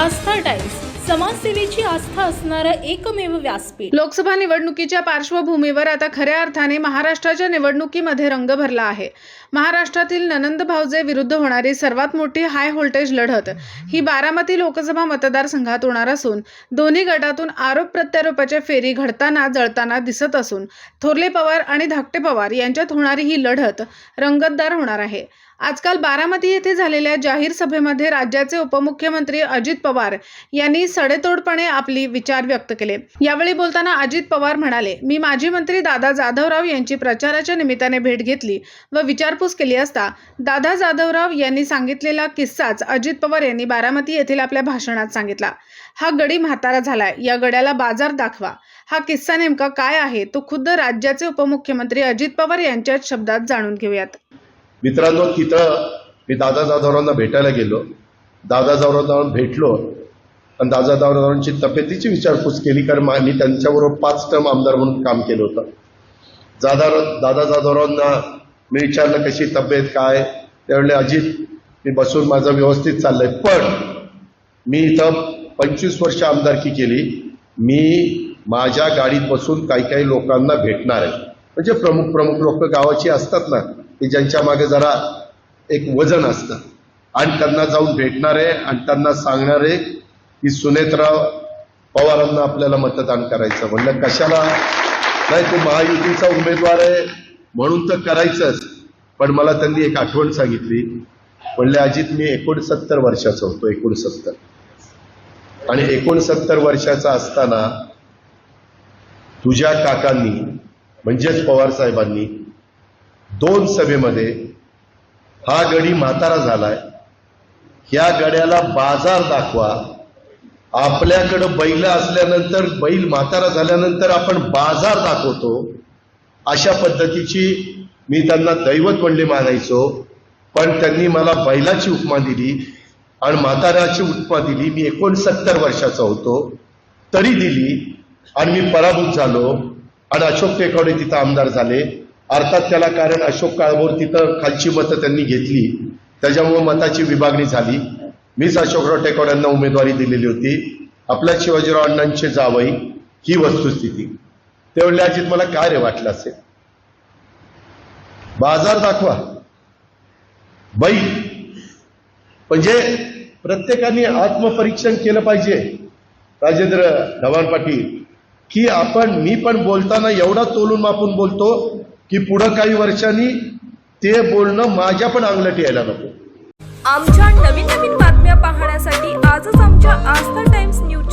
आस्था times समाजसेवेची आस्था असणारं एकमेव व्यासपीठ. लोकसभा निवडणुकीच्या पार्श्वभूमीवर आता खऱ्या अर्थाने महाराष्ट्राच्या निवडणुकीमध्ये रंग भरला आहे. महाराष्ट्रातील ननंद भावजे विरुद्ध होणारी सर्वात मोठी हाय व्होल्टेज लढत ही बारामती लोकसभा मतदारसंघात होणार असून दोन्ही गटातून आरोप प्रत्यारोपाच्या फेरी घडताना जळताना दिसत असून थोरले पवार आणि धाकटे पवार यांच्यात होणारी ही लढत रंगतदार होणार आहे. आजकाल बारामती येथे झालेल्या जाहीर सभेमध्ये राज्याचे उपमुख्यमंत्री अजित पवार यांनी सडेतोडपणे आपली विचार व्यक्त केले. यावेळी बोलताना अजित पवार म्हणाले मी माजी मंत्री दादा जाधवराव यांची प्रचाराच्या निमित्ताने भेट घेतली व विचारपूस केली असता दादा जाधवराव यांनी सांगितलेला किस्साच अजित पवार यांनी बारामती येथील आपल्या भाषणात सांगितला. हा गडी म्हातारा झालाय या गड्याला बाजार दाखवा. हा किस्सा नेमका काय आहे तो खुद्द राज्याचे उपमुख्यमंत्री अजित पवार यांच्याच शब्दात जाणून घेऊयात. मित्रांनो तिथं मी दादा जाधवरावांना भेटायला गेलो. दादा जाधवरावांना भेटलो. आणि दादा जाधवरावांची तब्येतीची विचारपूस केली कारण मी त्यांच्याबरोबर पाच टर्म आमदार म्हणून काम केलं होतं. दादा दादा जाधवरावांना मी विचारलं कशी तब्येत? काय? त्यावेळेला अजित मी बसून माझं व्यवस्थित चाललंय. पण मी इथं पंचवीस वर्ष आमदारकी केली. मी माझ्या गाडीत बसून काही काही लोकांना भेटणार आहे. म्हणजे प्रमुख प्रमुख लोक गावाची असतात ना की ज्यांच्या मागे जरा एक वजन असतं. आणि त्यांना जाऊन भेटणारे आणि त्यांना सांगणारे की सुनेत्राव पवारांना आपल्याला मतदान करायचं. म्हणलं कशाला? नाही तू महायुतीचा उमेदवार आहे म्हणून तर करायचंच. पण मला त्यांनी एक आठवण सांगितली. म्हणले अजित मी एकोणसत्तर वर्षाचा होतो एकोणसत्तर. आणि एकोणसत्तर वर्षाचा असताना तुझ्या काकांनी म्हणजेच पवार साहेबांनी दोन सभेमध्ये हा गडी म्हातारा झालाय. ह्या गड्याला बाजार दाखवा. आपल्याकडं बैल असल्यानंतर बैल म्हातारा झाल्यानंतर आपण बाजार दाखवतो. अशा पद्धतीची मी त्यांना दैवत म्हणले मानायचो. पण त्यांनी मला बैलाची उपमा दिली आणि म्हाताऱ्याची उपमा दिली. मी एकोणसत्तर वर्षाचा होतो. तरी दिली आणि मी पराभूत झालो. आणि अशोक टेकवडे तिथं आमदार झाले. अर्थात त्याला कारण अशोक काळभोर तिथं खालची मतं त्यांनी घेतली. त्याच्यामुळे मताची विभागणी झाली. मीच अशोकराव टेकवड्यांना उमेदवारी दिलेली होती. आपल्या शिवाजीराव अण्णांचे जावई ही वस्तुस्थिती. त्यावेळी अजित मला काय रे वाटलं असेल? बाजार दाखवा. बाई म्हणजे प्रत्येकाने आत्मपरीक्षण केलं पाहिजे. राजेंद्र ढवाण पाटील की आपण मी पण बोलताना एवढा तोलून मापून बोलतो की पुढं काही वर्षांनी ते बोलणं माझ्या पण अंगलट यायला नको. आमच्या नवीन नवीन बातम्या पाहण्यासाठी आजच आमच्या आस्था टाइम्स न्यूज